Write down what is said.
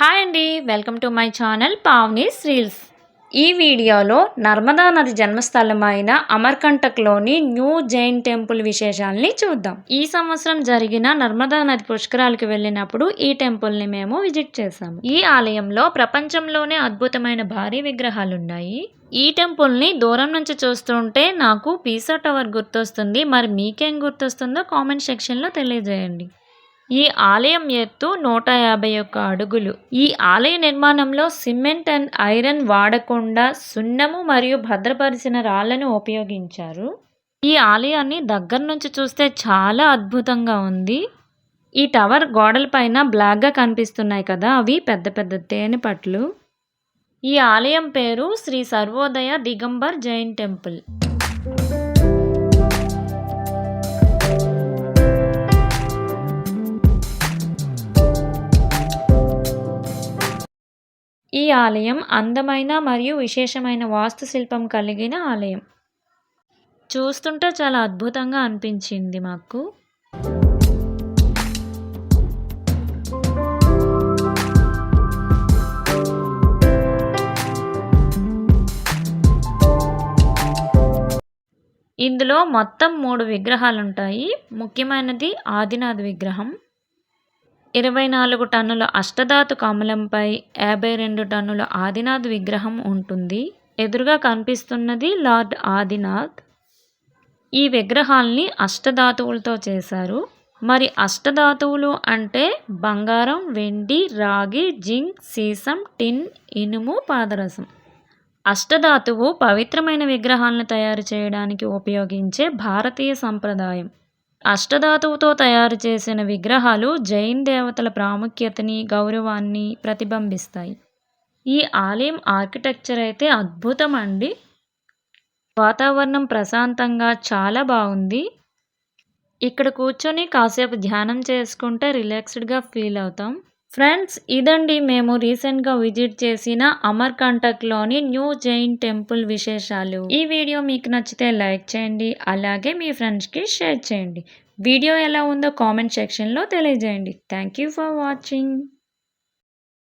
Hi అండి welcome to my channel Pavani's reels. ఈ వీడియోలో నర్మదా నది జన్మస్థలమైన అమర్కంటక్లోని న్యూ జైన్ టెంపుల్ విశేషాలని చూద్దాం. ఈ సంవత్సరం జరిగిన నర్మదా నది పుష్కరాలకు వెళ్ళినప్పుడు ఈ టెంపుల్ని మేము విజిట్ చేశాము. ఈ ఆలయంలో ప్రపంచంలోనే అద్భుతమైన భారీ విగ్రహాలు ఉన్నాయి ఈ టెంపుల్ని దూరం నుంచి చూస్తుంటే నాకు పీసా టవర్ గుర్తొస్తుంది. మరి మీకేం గుర్తొస్తుందో కామెంట్ సెక్షన్లో తెలియజేయండి. ఈ ఆలయం ఎత్తు నూట యాభై ఒక్క అడుగులు. ఈ ఆలయ నిర్మాణంలో సిమెంట్ అండ్ ఐరన్ వాడకుండా సున్నము మరియు భద్రపరిచిన రాళ్ళను ఉపయోగించారు. ఈ ఆలయాన్ని దగ్గర నుంచి చూస్తే చాలా అద్భుతంగా ఉంది. ఈ టవర్ గోడలపైన బ్లాక్గా కనిపిస్తున్నాయి కదా అవి పెద్ద పెద్ద తేనె పట్లు. ఈ ఆలయం పేరు శ్రీ సర్వోదయ దిగంబర్ జైన్ టెంపుల్. ఈ ఆలయం అందమైన మరియు విశేషమైన వాస్తుశిల్పం కలిగిన ఆలయం. చూస్తుంటే చాలా అద్భుతంగా అనిపించింది మాకు. ఇందులో మొత్తం మూడు విగ్రహాలు ఉంటాయి ముఖ్యమైనది ఆదినాథ్ విగ్రహం. ఇరవై నాలుగు టన్నుల అష్టధాతు కమలంపై యాభై రెండు టన్నుల ఆదినాథ్ విగ్రహం ఉంటుంది. ఎదురుగా కనిపిస్తున్నది లార్డ్ ఆదినాథ్. ఈ విగ్రహాల్ని అష్టధాతువులతో చేశారు. మరి అష్టధాతువులు అంటే బంగారం వెండి రాగి జింక్ సీసం టిన్ ఇనుము పాదరసం. అష్టధాతువు పవిత్రమైన విగ్రహాలను తయారు చేయడానికి ఉపయోగించే భారతీయ సంప్రదాయం. అష్టధాతువుతో తయారు చేసిన విగ్రహాలు జైన్ దేవతల ప్రాముఖ్యతని గౌరవాన్ని ప్రతిబింబిస్తాయి. ఈ ఆలయం ఆర్కిటెక్చర్ అయితే అద్భుతం అండి. వాతావరణం ప్రశాంతంగా చాలా బాగుంది. ఇక్కడ కూర్చొని కాసేపు ధ్యానం చేసుకుంటే రిలాక్స్డ్గా ఫీల్ అవుతాం. ఫ్రెండ్స్ ఇదండి మేము రీసెంట్గా విజిట్ చేసిన అమర్కంటక్లోని న్యూ జైన్ టెంపుల్ విశేషాలు. ఈ వీడియో మీకు నచ్చితే లైక్ చేయండి అలాగే మీ ఫ్రెండ్స్కి షేర్ చేయండి. వీడియో ఎలా ఉందో కామెంట్ సెక్షన్లో తెలియజేయండి. Thank you for watching.